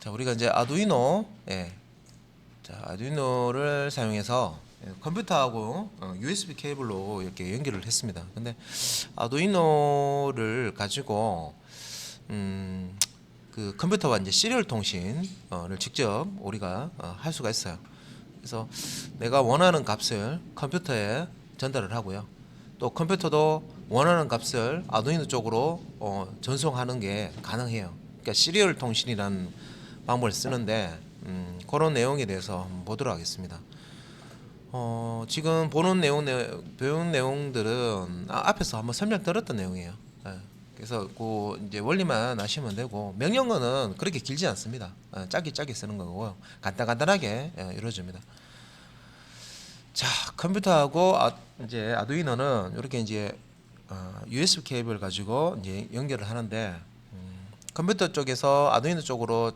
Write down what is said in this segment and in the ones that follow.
자, 우리가 이제 아두이노, 예. 자, 아두이노를 사용해서 예, 컴퓨터하고 어, USB 케이블로 이렇게 연결을 했습니다. 근데 아두이노를 가지고 음, 그 컴퓨터와 이제 시리얼 통신을 직접 우리가 어, 할 수가 있어요. 그래서 내가 원하는 값을 컴퓨터에 전달을 하고요. 또 컴퓨터도 원하는 값을 아두이노 쪽으로 어, 전송하는 게 가능해요. 그러니까 시리얼 통신이라는 방법을 쓰는데 음, 그런 내용에 대해서 보도록 하겠습니다. 어, 지금 보는 내용, 내, 배운 내용들은 아, 앞에서 한번 설명 들었던 내용이에요. 예. 그래서 그 이제 원리만 아시면 되고 명령어는 그렇게 길지 않습니다. 예, 짧게 짧게 쓰는 거고요. 간단 간단하게 예, 이루어집니다. 자, 컴퓨터하고 아, 이제 아두이노는 이렇게 이제 어, USB 케이블 가지고 이제 연결을 하는데 음, 컴퓨터 쪽에서 아두이노 쪽으로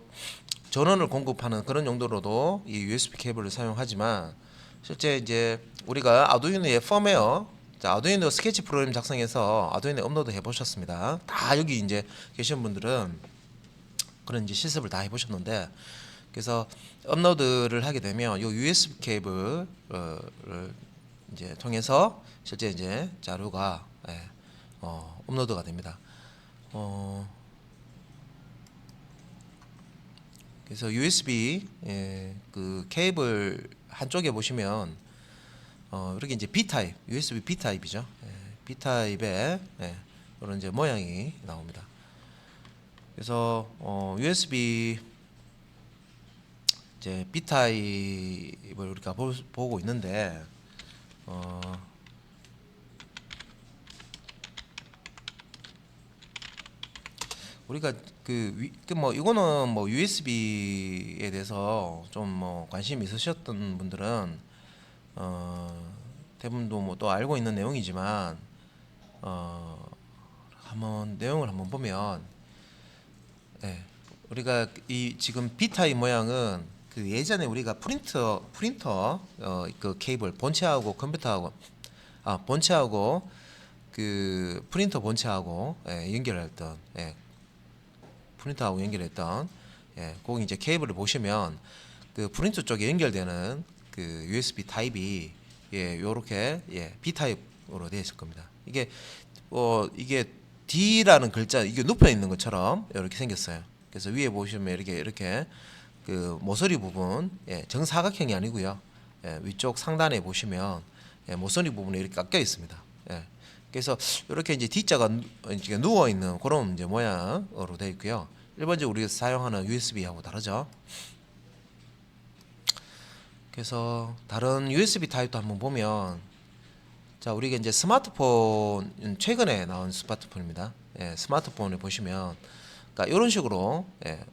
전원을 공급하는 그런 용도로도 이 USB 케이블을 사용하지만 실제 이제 우리가 아두이노의 펌웨어 자, 아두이노 스케치 프로그램 작성해서 아두이노에 업로드 해 보셨습니다. 다 여기 이제 계신 분들은 그런 이제 실습을 다 해보셨는데 그래서 업로드를 하게 되면 요 USB 케이블을 이제 통해서 실제 이제 자료가 예, 어, 업로드가 됩니다. 어, 그래서 USB 예, 그 케이블 한쪽에 보시면 어, 이렇게 이제 B 타입, USB B 타입이죠. 예, B 타입의 예, 이런 이제 모양이 나옵니다. 그래서 어, USB 이제 B 타입을 우리가 보, 보고 있는데 어, 우리가 그 뭐 이거는 뭐 USB에 대해서 좀 뭐 관심 있으셨던 분들은 어 대부분도 뭐 또 알고 있는 내용이지만 어 한번 내용을 한번 보면 예 우리가 이 지금 타입 모양은 그 예전에 우리가 프린터 프린터 어 그 케이블 본체하고 컴퓨터하고 아 본체하고 그 프린터 본체하고 예, 연결했던 예, 프린터하고 연결했던 예, 꼭 이제 케이블을 보시면 그 프린터 쪽에 연결되는 그 USB 타입이 예, 요렇게 예, B 타입으로 되어 있을 겁니다. 이게 어 이게 D라는 글자 이게 눕혀 있는 것처럼 이렇게 생겼어요. 그래서 위에 보시면 이렇게 이렇게 그 모서리 부분 예, 정사각형이 아니고요. 예, 위쪽 상단에 보시면 예, 모서리 부분에 이렇게 깎여 있습니다. 예. 그래서 이렇게 이제 D자가 누워 있는 그런 이제 모양으로 되어 있고요. 일반적으로 우리가 사용하는 USB하고 다르죠. 그래서 다른 USB 타입도 한번 보면 자 우리가 이제 스마트폰 음, 최근에 나온 스마트폰입니다. 예, 스마트폰을 보시면 그러니까 이런 식으로 예,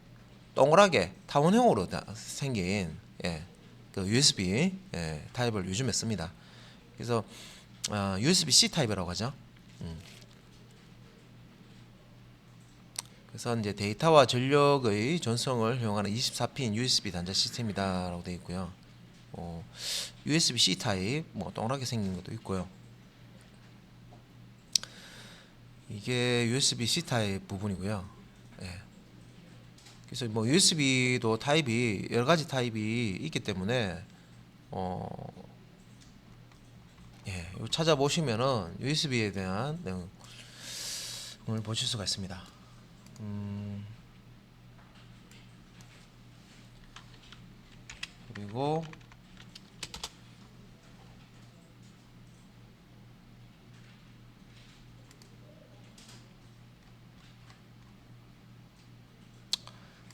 동그랗게 타원형으로 다 생긴 예, 그 USB 예, 타입을 요즘에 씁니다. 그래서 아, USB-C 타입이라고 하죠. 음. 그래서 이제 데이터와 전력의 전송을 이용하는 24핀 USB 단자 시스템이다라고 되어 있고요. 어, USB-C 타입 뭐 동그랗게 생긴 것도 있고요. 이게 USB-C 타입 부분이고요. 예. 그래서 뭐 USB도 타입이 여러 가지 타입이 있기 때문에 어 예, 요 찾아보시면은 USB에 대한 내용을 보실 수가 있습니다. 음, 그리고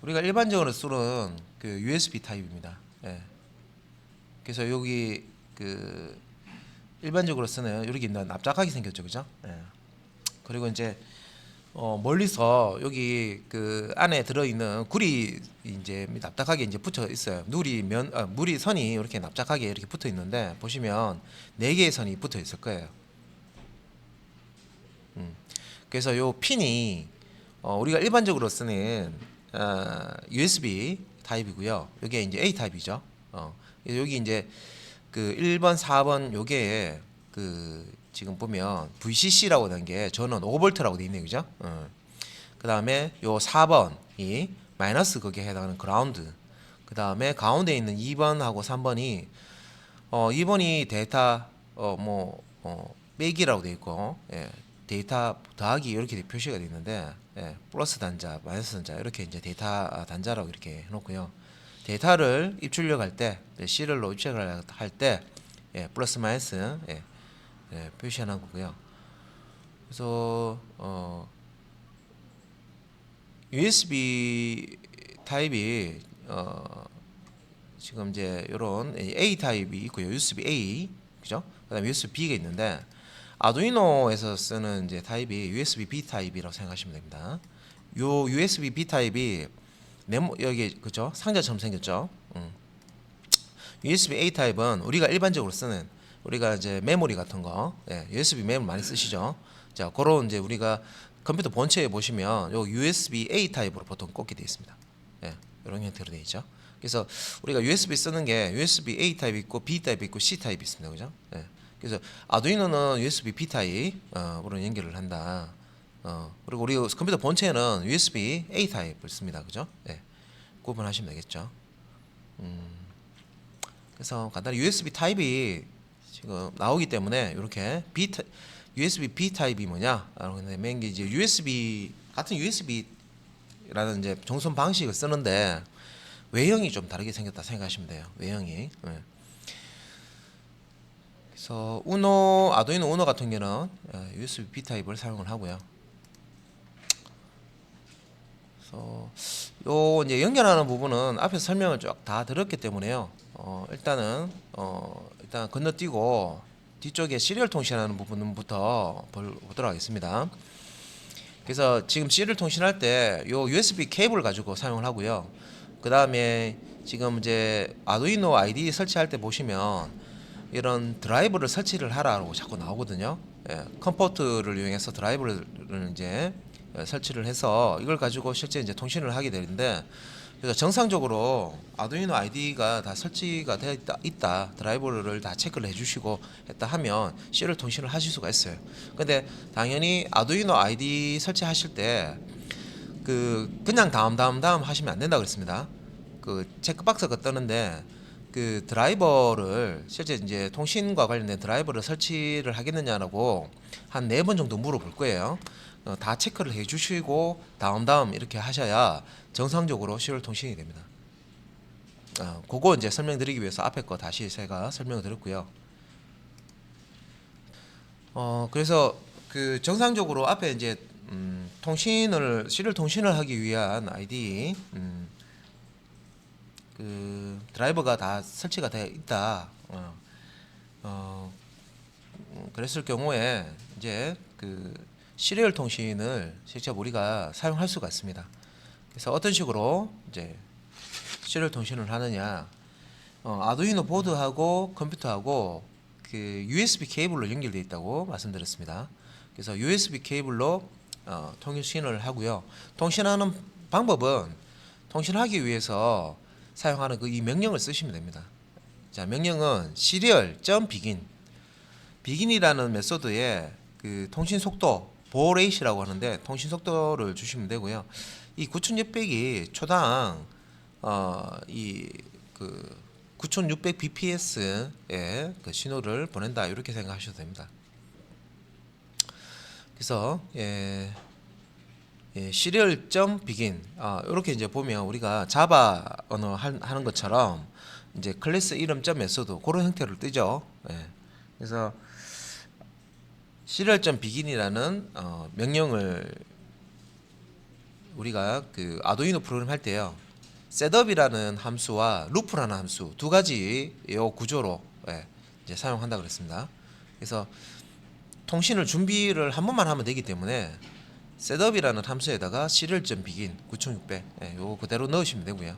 우리가 일반적으로 쓰는 그 USB 타입입니다. 예. 그래서 여기 그 일반적으로 쓰는 이렇게 납작하게 생겼죠, 그죠? 예. 그리고 이제 어 멀리서 여기 그 안에 들어 있는 굴이 이제 납작하게 이제 붙어 있어요. 누리 면 아, 물이 선이 이렇게 납작하게 이렇게 붙어 있는데 보시면 네 개의 선이 붙어 있을 거예요. 음. 그래서 요 핀이 어 우리가 일반적으로 쓰는 어 USB 타입이고요. 이게 이제 A 타입이죠. 어 여기 이제 그 1번, 4번 요게 그 지금 보면 VCC라고 된 게 저는 5볼트라고 돼 있네요. 그죠? 어. 그다음에 요 4번이 마이너스 거기에 해당하는 그라운드. 그 다음에 가운데 있는 2번하고 3번이 어 2번이 데이터 어뭐 어, 빼기라고 돼 있고 예, 데이터 더하기 이렇게 돼 표시가 돼 있는데 예, 플러스 단자, 마이너스 단자 이렇게 이제 데이터 단자라고 이렇게 해 놓고요. 데이터를 입출력 할 때 C를로 입출력을 할때 예, 플러스 마이너스 예, 예, 표시하는 거고요. 그래서 어 USB 타입이 어 지금 이제 요런 A 타입이 있고요. USB A 그죠? 그다음에 USB B가 있는데 아두이노에서 쓰는 이제 타입이 USB B 타입이라고 생각하시면 됩니다. 요 USB B 타입이 네모 여기 그죠? 상자처럼 생겼죠. 음. USB A 타입은 우리가 일반적으로 쓰는 우리가 이제 메모리 같은 거, 예, USB 메모리 많이 쓰시죠. 자, 그런 이제 우리가 컴퓨터 본체에 보시면 요 USB A 타입으로 보통 꽂게 되어 있습니다. 예, 이런 형태로 되어 있죠. 그래서 우리가 USB 쓰는 게 USB A 타입 있고 B 타입 있고 C 타입 있습니다. 그죠? 예. 그래서 아두이노는 USB B 타입으로 연결을 한다. 어, 그리고 우리 컴퓨터 본체는 USB A 타입을 씁니다. 그죠? 예. 구분하시면 되겠죠. 음, 그래서 간단히 USB 타입이 지금 나오기 때문에 이렇게 B 타, USB B 타입이 뭐냐? 하면 이제 USB 같은 USB라는 이제 종선 방식을 쓰는데 외형이 좀 다르게 생겼다 생각하시면 돼요. 외형이. 예. 그래서 우노 아두이노 우노 같은 경우는 어, USB B 타입을 사용을 하고요. 그래서 요 이제 연결하는 부분은 앞에서 설명을 쭉다 들었기 때문에요. 어, 일단은 어, 일단 건너뛰고 뒤쪽에 시리얼 통신하는 부분부터 볼- 보도록 하겠습니다. 그래서 지금 시리얼 통신할 때 요 USB 케이블을 가지고 사용을 하고요. 그 다음에 지금 이제 아두이노 아이디 설치할 때 보시면 이런 드라이브를 설치를 하라고 자꾸 나오거든요. 예, 컴포트를 이용해서 드라이브를 이제 예, 설치를 해서 이걸 가지고 실제 이제 통신을 하게 되는데 그래서 정상적으로 아두이노 아이디가 다 설치가 되어 있다, 있다 드라이버를 다 체크를 해주시고 했다 하면 시리얼 통신을 하실 수가 있어요. 근데 당연히 아두이노 아이디 설치하실 때 그 그냥 다음 다음 다음 하시면 안 된다 그랬습니다. 그 체크박스가 뜨는데 그 드라이버를 실제 이제 통신과 관련된 드라이버를 설치를 하겠느냐라고 한 네 번 정도 물어볼 거예요. 어, 다 체크를 해주시고 다음 다음 이렇게 하셔야 정상적으로 시월 통신이 됩니다. 어, 그거 이제 설명드리기 위해서 앞에 거 다시 제가 설명을 드렸고요. 어 그래서 그 정상적으로 앞에 이제 음, 통신을 시리얼 통신을 하기 위한 아이디 음, 그 드라이버가 다 설치가 되어 있다. 어, 어, 음, 그랬을 경우에 이제 그 시리얼 통신을 실제 우리가 사용할 수가 있습니다. 그래서 어떤 식으로 이제 시리얼 통신을 하느냐? 어, 아두이노 보드하고 컴퓨터하고 그 USB 케이블로 연결되어 있다고 말씀드렸습니다. 그래서 USB 케이블로 어, 통신을 하고요. 통신하는 방법은 통신하기 위해서 사용하는 그 이 명령을 쓰시면 됩니다. 자, 명령은 serial begin begin이라는 메소드에 그 통신 속도 보레이시라고 하는데 통신 속도를 주시면 되고요. 이 9600이 초당 어이그 9600 bps의 그 신호를 보낸다 이렇게 생각하셔도 됩니다. 그래서 예, 예 시리얼 점 비긴 아 이렇게 이제 보면 우리가 자바 언어 할- 하는 것처럼 이제 클래스 이름 점 메소드 그런 형태로 뜨죠. 예. 그래서 시리얼 점 비긴이라는 어, 명령을 우리가 그 아두이노 프로그램 할 때요. 셋업이라는 함수와 루프라는 함수 두 가지 요 구조로 예, 이제 사용한다 그랬습니다. 그래서 통신을 준비를 한 번만 하면 되기 때문에 셋업이라는 함수에다가 시리얼점 비긴 9600 예, 요거 그대로 넣으시면 되고요.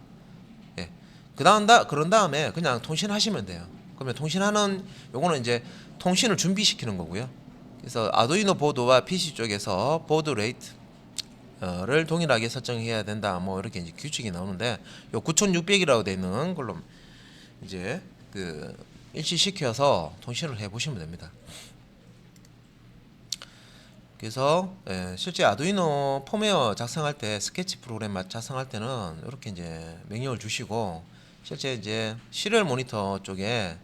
예. 그다음 다 그런 다음에 그냥 통신하시면 돼요. 그러면 통신하는 요거는 이제 통신을 준비시키는 거고요. 그래서 아두이노 보드와 PC 쪽에서 보드 레이트 를 동일하게 설정해야 된다. 뭐 이렇게 이제 규칙이 나오는데 요 9600이라고 되어 있는 걸로 이제 그 일치시켜서 통신을 해 보시면 됩니다. 그래서 예, 실제 아두이노 폼웨어 작성할 때 스케치 프로그램 마- 작성할 때는 이렇게 이제 명령을 주시고 실제 이제 시리얼 모니터 쪽에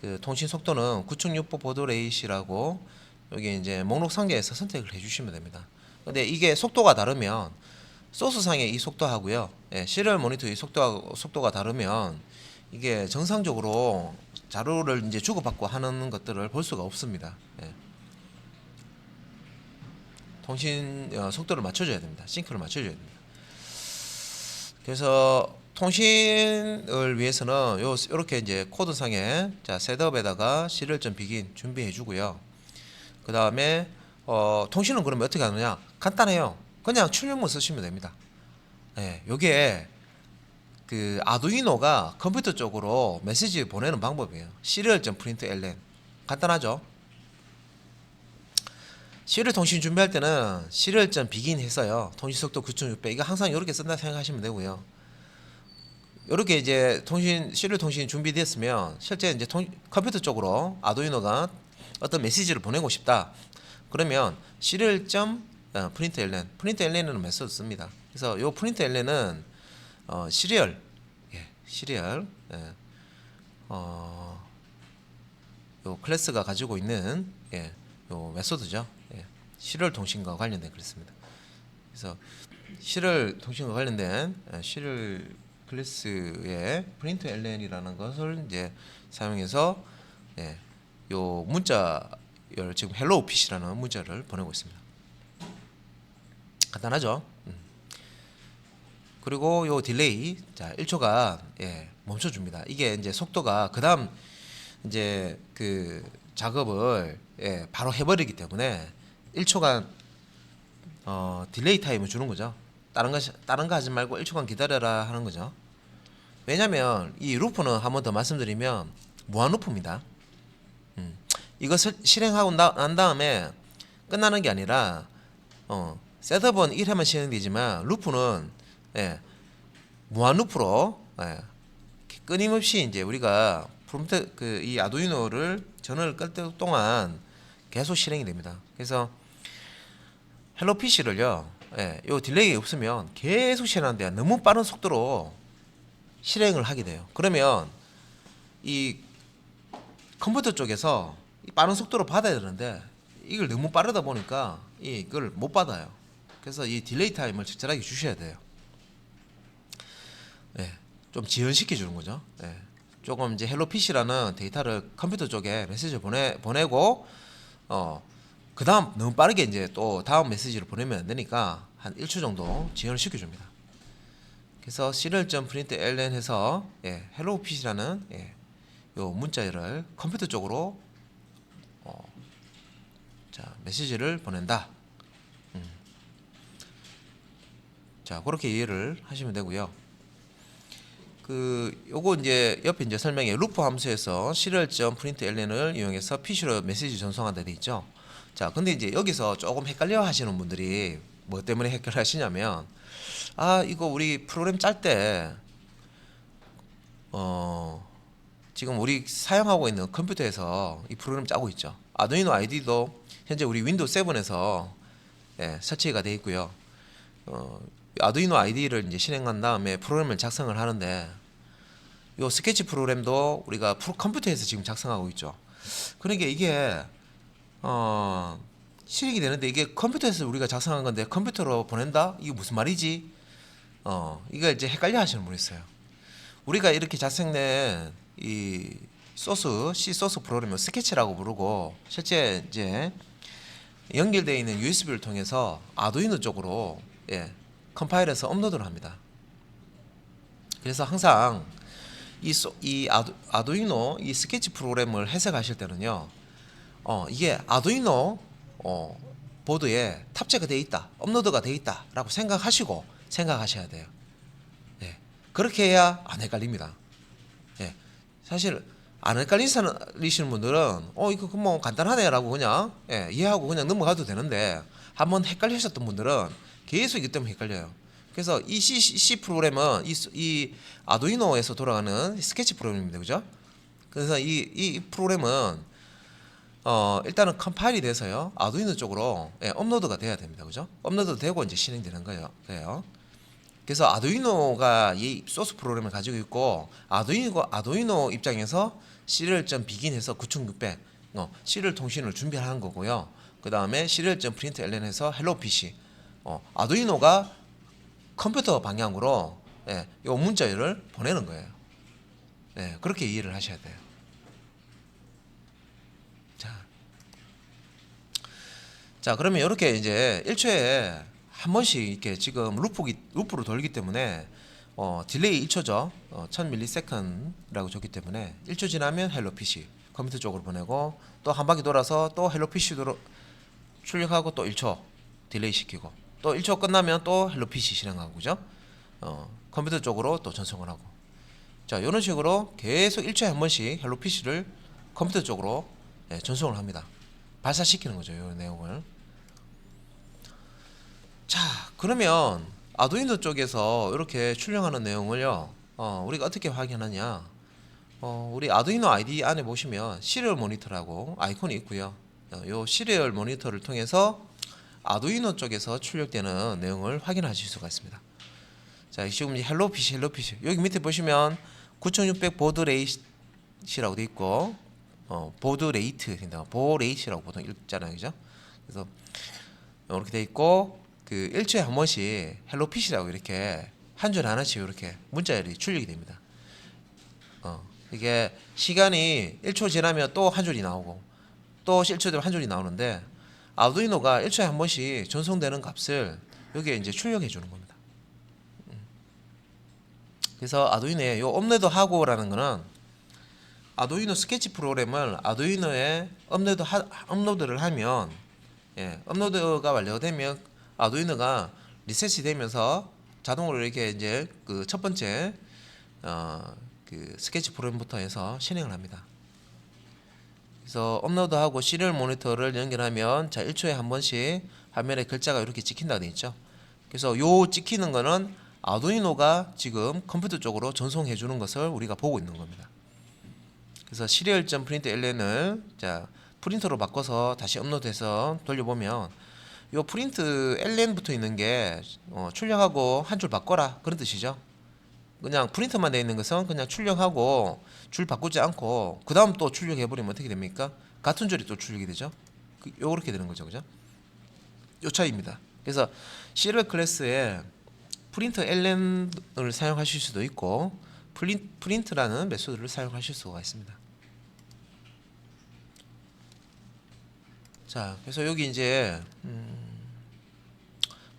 그 통신 속도는 9.6보 보드 레이시라고 여기 이제 목록 상자에서 선택을 해주시면 됩니다. 근데 이게 속도가 다르면 소스상의 이 속도하고요, 예, 시리얼 모니터 이 속도가 다르면 이게 정상적으로 자료를 이제 주고받고 하는 것들을 볼 수가 없습니다. 예. 통신 어, 속도를 맞춰줘야 됩니다. 싱크를 맞춰줘야 됩니다. 그래서 통신을 위해서는 요 이렇게 이제 코드상에 자 셋업에다가 시리얼.begin begin 준비해 주고요. 그 다음에 어, 통신은 그러면 어떻게 하느냐? 간단해요. 그냥 출력문 쓰시면 됩니다. 예, 요게 그 아두이노가 컴퓨터 쪽으로 메시지 보내는 방법이에요. serial.println 간단하죠? 시리얼 통신 준비할 때는 serial.begin 해서요. 통신 속도 9.6배 이거 항상 이렇게 쓴다 생각하시면 되고요. 이렇게 이제 통신 시리얼 통신이 준비됐으면 실제 이제 통, 컴퓨터 쪽으로 아두이노가 어떤 메시지를 보내고 싶다. 그러면 serial.println println은 메소드 씁니다. 그래서 요 println은 어, 시리얼 예, 시리얼 예. 어, 요 클래스가 가지고 있는 예, 요 메소드죠. 예, 시리얼 통신과 관련된 그렇습니다. 그래서 시리얼 통신과 관련된 예, 시리얼 클래스의 프린트 ln이라는 것을 이제 사용해서 예, 요 문자를 지금 헬로 피시라는 문자를 보내고 있습니다. 간단하죠? 음. 그리고 요 딜레이 자 1초가 예, 멈춰 줍니다. 이게 이제 속도가 그다음 이제 그 작업을 예, 바로 해버리기 때문에 1초간 어, 딜레이 타임을 주는 거죠. 다른 거 다른 거 하지 말고 1초간 기다려라 하는 거죠. 왜냐면 이 루프는 한 번 더 말씀드리면 무한 루프입니다. 음, 이것을 실행하고 나, 난 다음에 끝나는 게 아니라 어, 셋업은 1회만 실행되지만 루프는 예, 무한 루프로 예, 끊임없이 이제 우리가 프롬트 그 이 아두이노를 전원을 끌 때 동안 계속 실행이 됩니다. 그래서 헬로 PC를요, 예, 요 딜레이 없으면 계속 실행하는데 너무 빠른 속도로 실행을 하게 돼요. 그러면 이 컴퓨터 쪽에서 이 빠른 속도로 받아야 되는데 이걸 너무 빠르다 보니까 이걸 못 받아요. 그래서 이 딜레이 타임을 적절하게 주셔야 돼요. 예, 좀 지연시켜 주는 거죠. 예, 조금 이제 헬로 PC라는 데이터를 컴퓨터 쪽에 메시지를 보내 보내고 어 그다음 너무 빠르게 이제 또 다음 메시지를 보내면 안 되니까 한 1초 정도 지연을 시켜 줍니다. 그래서 serial.println 해서 예, PC라는 예, 요 문자를 컴퓨터 쪽으로 어, 자 메시지를 보낸다. 음. 자 그렇게 이해를 하시면 되고요. 그 요거 이제 옆에 이제 설명에 루프 함수에서 serial.println을 이용해서 PC로 메시지 전송한다 돼 있죠. 자 근데 이제 여기서 조금 헷갈려 하시는 분들이 뭐 때문에 헷갈려 하시냐면 아 이거 우리 프로그램 짤 때 어, 지금 우리 사용하고 있는 컴퓨터에서 이 프로그램 짜고 있죠. 아두이노 아이디도 현재 우리 윈도우 7에서 예, 설치가 돼 있고요. 어, 아두이노 아이디를 이제 실행한 다음에 프로그램을 작성을 하는데 요 스케치 프로그램도 우리가 프로 컴퓨터에서 지금 작성하고 있죠. 그러니까 이게 어, 실행이 되는데 이게 컴퓨터에서 우리가 작성한 건데 컴퓨터로 보낸다? 이게 무슨 말이지? 어, 이거 이제 헷갈려 하시는 분 있어요. 우리가 이렇게 작성된 이 소스, C 소스 프로그램을 스케치라고 부르고 실제 이제 연결되어 있는 USB를 통해서 아두이노 쪽으로 예, 컴파일해서 업로드를 합니다. 그래서 항상 이, 소, 이 아두, 아두이노 이 스케치 프로그램을 해석하실 때는요. 어, 이게 아두이노 어, 보드에 탑재가 되어 있다, 업로드가 되어 있다라고 생각하시고 생각하셔야 돼요. 예, 그렇게 해야 안 헷갈립니다. 예, 사실 안 헷갈리시는 분들은 어 이거 뭐 간단하네라고 그냥 예, 이해하고 그냥 넘어가도 되는데 한번 헷갈리셨던 분들은 계속 이기 때문에 헷갈려요. 그래서 이 C, C 프로그램은 이, 이 아두이노에서 돌아가는 스케치 프로그램입니다, 그죠? 그래서 이, 이 프로그램은 어, 일단은 컴파일이 돼서요. 아두이노 쪽으로 예, 업로드가 돼야 됩니다. 그죠? 업로드 되고 이제 실행되는 거예요. 그래요. 그래서 아두이노가 이 소스 프로그램을 가지고 있고 아두이노 아두이노 입장에서 시리얼.비긴해서 9600 어, 시리얼 통신을 준비하는 거고요. 그 다음에 시리얼.프린트 LN에서 헬로 PC 어, 아두이노가 컴퓨터 방향으로 예, 요 문자를 보내는 거예요. 예, 그렇게 이해를 하셔야 돼요. 자, 자 그러면 이렇게 이제 1초에 한 번씩 이렇게 지금 루프기, 루프로 돌기 때문에 어, 딜레이 1초죠. 어, 1000ms라고 줬기 때문에 1초 지나면 헬로 PC 컴퓨터 쪽으로 보내고 또 한 바퀴 돌아서 또 헬로 PC로 출력하고 또 1초 딜레이 시키고 또 1초 끝나면 또 헬로 PC 실행하고 그죠? 어, 컴퓨터 쪽으로 또 전송을 하고 자 이런 식으로 계속 1초에 한 번씩 헬로 PC를 컴퓨터 쪽으로 예, 전송을 합니다. 발사시키는 거죠. 이 내용을. 자 그러면 아두이노 쪽에서 이렇게 출력하는 내용을요. 어, 우리가 어떻게 확인하냐? 어, 우리 아두이노 아이디 안에 보시면 시리얼 모니터라고 아이콘이 있고요. 어, 요 시리얼 모니터를 통해서 아두이노 쪽에서 출력되는 내용을 확인하실 수가 있습니다. 자, 지금 이제 헬로 PC, 헬로 PC. 여기 밑에 보시면 9600 보드 레이시라고 돼 있고 어, 보드 레이트 된다. 보 레이시라고 보통 읽잖아요. 그죠? 그래서 이렇게 돼 있고 그 1초에 한 번씩 헬로 PC라고 이렇게 한 줄에 하나씩 이렇게 문자열이 출력이 됩니다. 어, 이게 시간이 1초 지나면 또 한 줄이 나오고 또 1초 되면 한 줄이 나오는데 아두이노가 1초에 한 번씩 전송되는 값을 여기에 이제 출력해 주는 겁니다. 음. 그래서 아두이노에 요 업로드 하고라는 거는 아두이노 스케치 프로그램을 아두이노에 업로드 하, 업로드를 하면 예, 업로드가 완료되면 아두이노가 리셋이 되면서 자동으로 이렇게 이제 그 첫 번째 어, 그 스케치 프로그램부터 해서 실행을 합니다. 그래서 업로드하고 시리얼 모니터를 연결하면 자 1초에 한 번씩 화면에 글자가 이렇게 찍힌다 돼 있죠. 그래서 요 찍히는 거는 아두이노가 지금 컴퓨터 쪽으로 전송해 주는 것을 우리가 보고 있는 겁니다. 그래서 시리얼.프린트 프린트 LN을 자 프린터로 바꿔서 다시 업로드해서 돌려보면 요 프린트 LN 붙어 있는 게 어, 출력하고 한 줄 바꿔라 그런 뜻이죠. 그냥 프린터만 돼 있는 것은 그냥 출력하고 줄 바꾸지 않고 그 다음 또 출력해 버리면 어떻게 됩니까? 같은 줄이 또 출력이 되죠. 그, 요렇게 되는 거죠, 그죠? 요 차이입니다. 그래서 시리얼 클래스에 프린터 LN을 사용하실 수도 있고 프린, 프린트라는 메소드를 사용하실 수가 있습니다. 자, 그래서 여기 이제 음,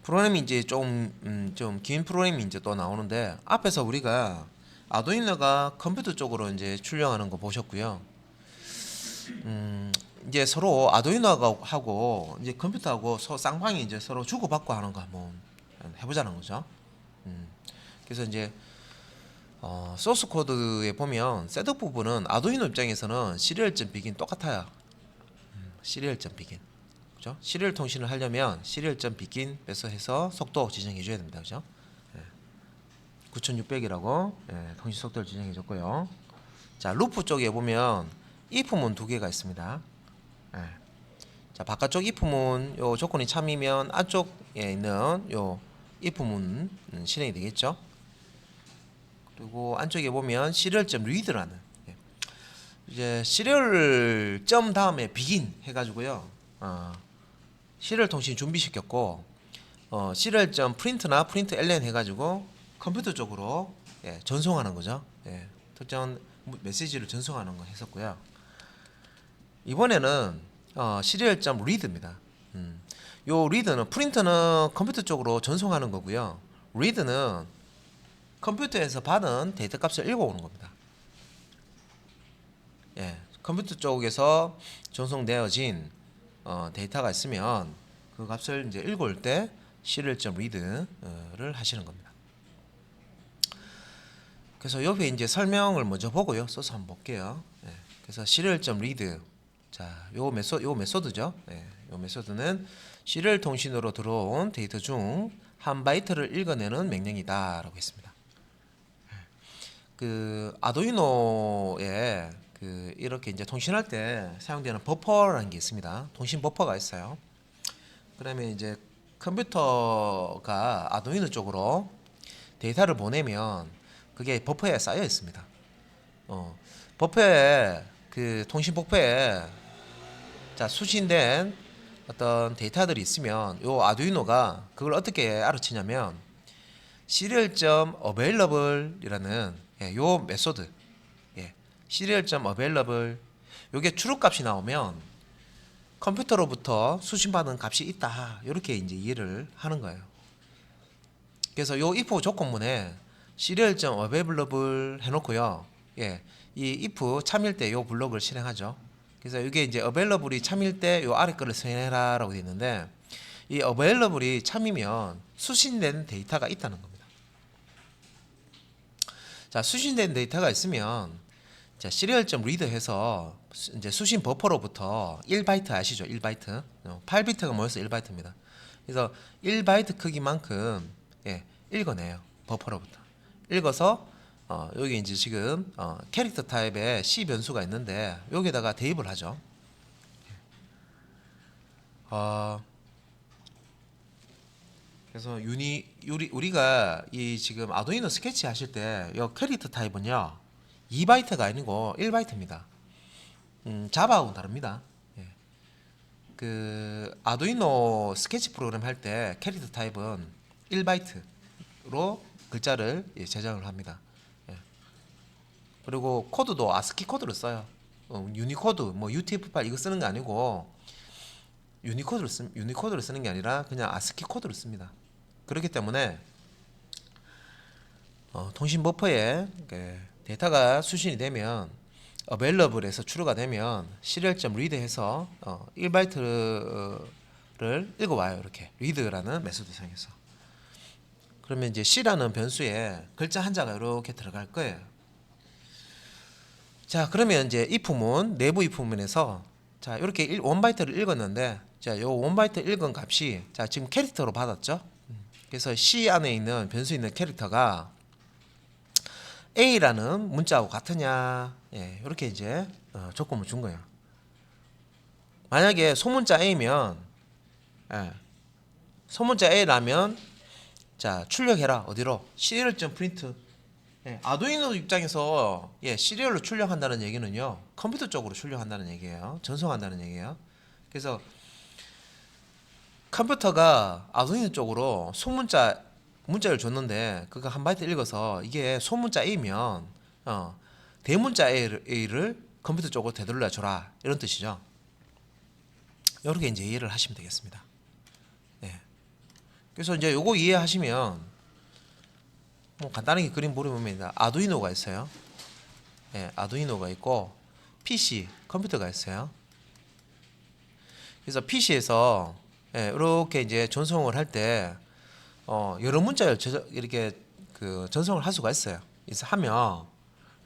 프로그램이 이제 좀좀긴 프로그램이 이제 또 나오는데 앞에서 우리가 아두이노가 컴퓨터 쪽으로 이제 출력하는 거 보셨고요. 음, 이제 서로 아두이노하고 하고 이제 컴퓨터하고 서 쌍방이 이제 서로 주고받고 하는 거 한번 해보자는 거죠. 음, 그래서 이제 어, 소스 코드에 보면 셋업 부분은 아두이노 입장에서는 시리얼.begin begin 똑같아요. 음, 시리얼.begin 그죠? 시리얼 통신을 하려면 시리얼.begin 에서 해서 속도 지정해 줘야 됩니다. 그죠? 예. 9600이라고 예, 통신 속도를 지정해 줬고요. 자, 루프 쪽에 보면 if문 두 개가 있습니다. 예. 자, 바깥쪽 if문 요 조건이 참이면 안쪽에 있는 요 if문 음, 실행이 되겠죠. 그리고 안쪽에 보면 시리얼.read라는 read라는 예. 이제 시리얼 점 다음에 begin 해가지고요. 어, 시리얼 통신 준비시켰고 어, 시리얼 점 프린트나 프린트 ln 해가지고 컴퓨터 쪽으로 예, 전송하는 거죠. 예, 특정 메시지를 전송하는 거 했었고요. 이번에는 어, 시리얼 점 read입니다. 음, 요 read는 프린트는 컴퓨터 쪽으로 전송하는 거고요. read는 컴퓨터에서 받은 데이터 값을 읽어오는 겁니다. 예, 컴퓨터 쪽에서 전송되어진 어, 데이터가 있으면 그 값을 이제 읽을 때 serial.read를 하시는 겁니다. 그래서 옆에 이제 설명을 먼저 보고요. 써서 한번 볼게요. 예, 그래서 serial.read 자, 요 메소 요 메소드죠. 예, 요 메소드는 시리얼 통신으로 들어온 데이터 중 한 바이트를 읽어내는 명령이다라고 했습니다. 그 아두이노의 그 이렇게 이제 통신할 때 사용되는 버퍼라는 게 있습니다. 통신 버퍼가 있어요. 그러면 이제 컴퓨터가 아두이노 쪽으로 데이터를 보내면 그게 버퍼에 쌓여 있습니다. 어, 버퍼에 그 통신 버퍼에 자 수신된 어떤 데이터들이 있으면 요 아두이노가 그걸 어떻게 알아채냐면 serial.available이라는 예, 요 메소드 예, serial.available 요게 출력값이 나오면 컴퓨터로부터 수신받은 값이 있다 이렇게 이제 이해를 하는 거예요. 그래서 요 if 조건문에 serial.available 해 놓고요. 예, 이 if 참일 때 요 블록을 실행하죠. 그래서 이게 이제 available이 참일 때 요 아래 거를 실행해라라고 돼 있는데 이 available이 참이면 수신된 데이터가 있다는 겁니다. 자, 수신된 데이터가 있으면 자, serial.read 해서 수- 이제 수신 버퍼로부터 1바이트 아시죠? 1바이트. 어, 8비트가 모여서 1바이트입니다. 그래서 1바이트 크기만큼 예, 읽어내요. 버퍼로부터. 읽어서 어, 여기 이제 지금 어, 캐릭터 타입의 C 변수가 있는데 여기다가 대입을 하죠. 어, 그래서 유니 우리 우리가 이 지금 아두이노 스케치 하실 때 이 캐릭터 타입은요 2바이트가 아니고 1바이트입니다. 음, 자바하고는 다릅니다. 예. 그 아두이노 스케치 프로그램 할 때 캐릭터 타입은 1바이트로 글자를 예, 저장을 합니다. 예. 그리고 코드도 아스키 코드를 써요. 어, 유니코드 뭐 UTF-8 이거 쓰는 게 아니고 유니코드를 쓰 유니코드를 쓰는 게 아니라 그냥 아스키 코드를 씁니다. 그렇기 때문에 어, 통신 버퍼에 그 데이터가 수신이 되면 available에서 출루가 되면 serial.read 해서 어, 1바이트를 읽어와요. 이렇게 read라는 메소드 사용해서 그러면 이제 c라는 변수에 글자 한자가 이렇게 들어갈 거예요. 자 그러면 이제 if문 내부 if문에서 자 이렇게 1, 1바이트를 읽었는데 자요 1바이트 읽은 값이 자 지금 캐릭터로 받았죠. 음, 그래서 c 안에 있는 변수 있는 캐릭터가 a라는 문자하고 같으냐? 예 이렇게 이제 어, 조건을 준 거예요. 만약에 소문자 a면 예, 소문자 a라면 자 출력해라 어디로? 시리얼.print 프린트. 예, 아두이노 입장에서 예, 시리얼로 출력한다는 얘기는요 컴퓨터 쪽으로 출력한다는 얘기예요. 전송한다는 얘기예요. 그래서 컴퓨터가 아두이노 쪽으로 소문자 문자를 줬는데 그거 한 바이트 읽어서 이게 소문자 A면 어, 대문자 A를, 컴퓨터 쪽으로 되돌려 줘라 이런 뜻이죠 이렇게 이제 이해를 하시면 되겠습니다 네. 그래서 이제 요거 이해하시면 뭐 간단하게 그림 보려면 아두이노가 있어요. 예, 아두이노가 있고 PC 컴퓨터가 있어요. 그래서 PC에서 예, 이렇게 이제 전송을 할 때 어, 여러 문자를 저장, 이렇게 그 전송을 할 수가 있어요. 그래서 하면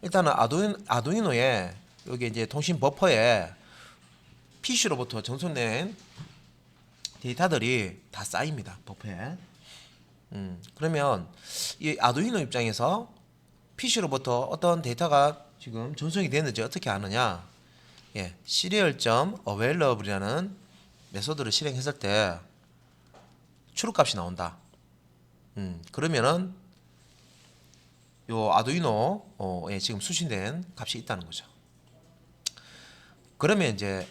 일단은 아두인, 아두이노에 여기 이제 통신 버퍼에 PC로부터 전송된 데이터들이 다 쌓입니다. 버퍼에. 음, 그러면 이 아두이노 입장에서 PC로부터 어떤 데이터가 지금 전송이 됐는지 어떻게 아느냐? 예, serial.available이라는 메소드를 실행했을 때 출력값이 나온다. 음, 그러면은 요 아두이노에 지금 수신된 값이 있다는 거죠. 그러면 이제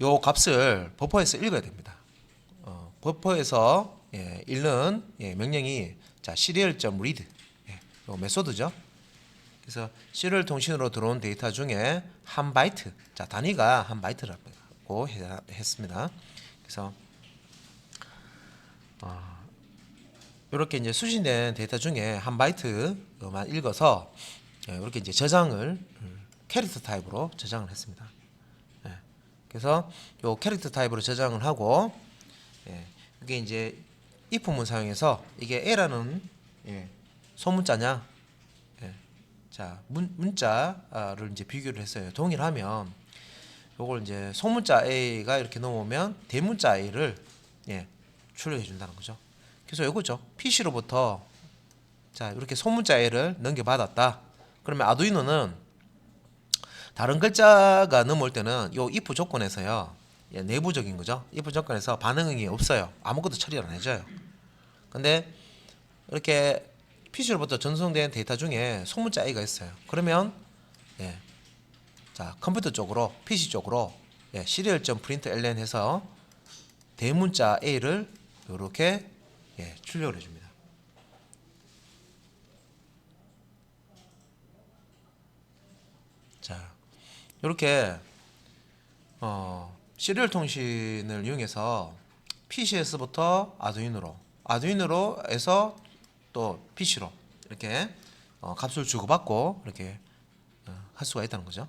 요 값을 버퍼에서 읽어야 됩니다. 어, 버퍼에서 예, 읽는 예, 명령이 자 serial.read 예, 요 메소드죠. 그래서 시리얼 통신으로 들어온 데이터 중에 한 바이트, 자 단위가 한 바이트라고 해- 했습니다. 그래서 어, 이렇게 이제 수신된 데이터 중에 한 바이트만 읽어서 예, 이렇게 이제 저장을 음, 캐릭터 타입으로 저장을 했습니다. 예, 그래서 요 캐릭터 타입으로 저장을 하고 예, 이게 이제 if문 사용해서 이게 a라는 예, 소문자냐 예, 자 문, 문자를 이제 비교를 했어요. 동일하면 요걸 이제 소문자 a가 이렇게 넘어오면 대문자 a를 예, 출력해 준다는 거죠. 그래서 요거죠. PC로부터 자 이렇게 소문자 a를 넘겨받았다. 그러면 아두이노는 다른 글자가 넘어올 때는 요 if 조건에서요. 예, 내부적인 거죠. if 조건에서 반응이 없어요. 아무것도 처리를 안 해줘요. 근데 이렇게 PC로부터 전송된 데이터 중에 소문자 A가 있어요. 그러면 예, 자 컴퓨터 쪽으로 PC 쪽으로 예, 시리얼.println 해서 대문자 A를 이렇게 예, 출력을 해줍니다. 자 이렇게 어, 시리얼 통신을 이용해서 PC에서부터 아두이노로 아두이노로에서 또 PC로 이렇게 어, 값을 주고받고 이렇게 어, 할 수가 있다는 거죠.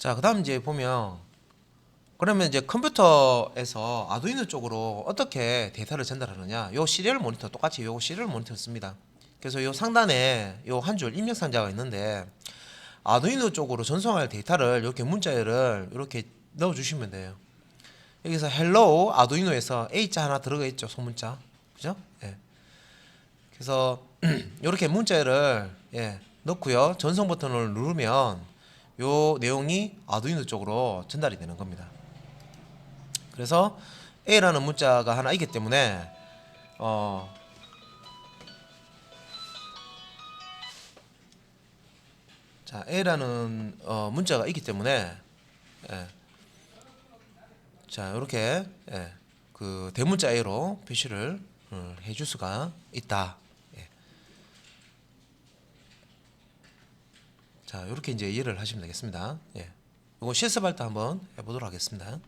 자, 그다음 이제 보면 그러면 이제 컴퓨터에서 아두이노 쪽으로 어떻게 데이터를 전달하느냐? 요 시리얼 모니터 똑같이 요 시리얼 모니터 씁니다. 그래서 요 상단에 요 한 줄 입력 상자가 있는데 아두이노 쪽으로 전송할 데이터를 이렇게 문자를 이렇게 넣어 주시면 돼요. 여기서 헬로우 아두이노에서 A자 하나 들어가 있죠. 소문자. 그죠? 예. 그래서 이렇게 문자를 예, 넣고요. 전송 버튼을 누르면 요 내용이 아두이노 쪽으로 전달이 되는 겁니다. 그래서 A라는 문자가 하나 있기 때문에 어 자, A라는 어, 문자가 있기 때문에 예. 자, 이렇게 예. 그 대문자 A로 표시를 어, 해줄 수가 있다. 예. 자, 이렇게 이제 이해를 하시면 되겠습니다. 예. 이거 실습할 때 한번 해보도록 하겠습니다.